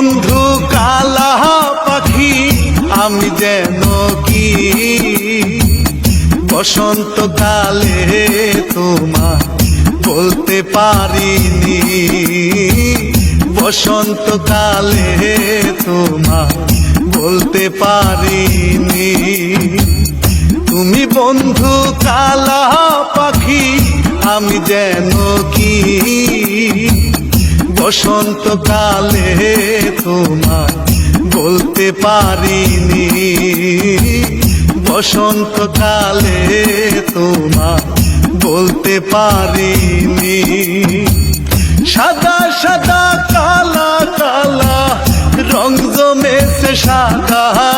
বন্ধু কালা পাখি, আমি যেন কি? বসন্তকালে তোমার বলতে পারিনি। বসন্তকালে তোমার বলতে পারিনি। তুমি বন্ধু কালা পাখি, আমি যেন কি? বসন্তকালে তোমার বলতে পারিনি। বসন্তকালে তোমার বলতে পারিনি। সাদা সাদা, কালা কালা, রং জমেছে সাদা।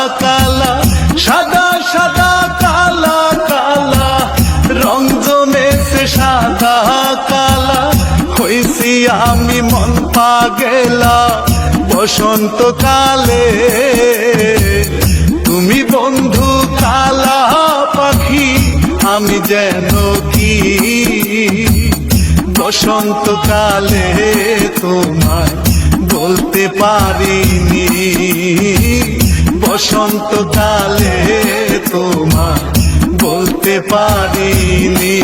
হইছি আমি মন পাগেলা, বসন্তকালে। তুমি বন্ধু কালা পাখি, আমি যেন কি? বসন্তকালে তোমায় বলতে পারিনি। বসন্তকালে তোমায় বলতে পারিনি।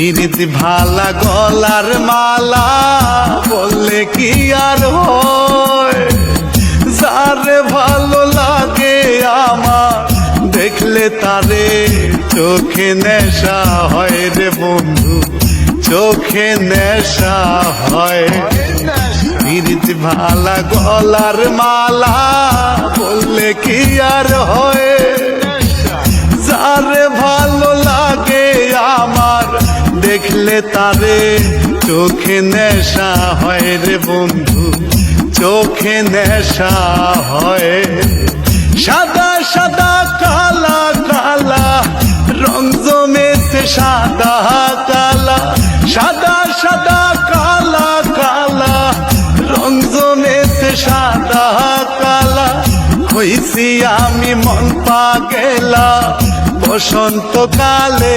পিরিত ভালা গলার মালা, বললে কি আর হয়? যারে ভালো লাগে আমার, দেখলে তারে চোখে নেশা হয় রে বন্ধু, চোখে নেশা হয়। পিরিত ভালা গলার মালা, বললে কি আর হয়? তারে চোখে নেশা হয় রে বন্ধু, চোখে নেশা হয়। সাদা সাদা, কালা কালা, রং জমেছে সাদা, কালা। সাদা সাদা, কালা কালা, রং জমেছে সাদা, কালা। হইছি আমি মন পাগেলা, বসন্তকালে।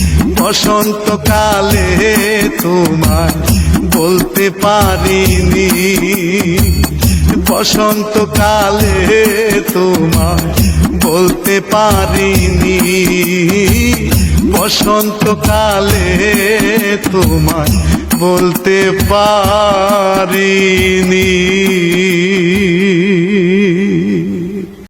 বসন্তকালে তোমার বলতে পারিনি। বসন্তকালে তোমার বলতে পারিনি। বসন্তকালে তোমার বলতে পারিনি।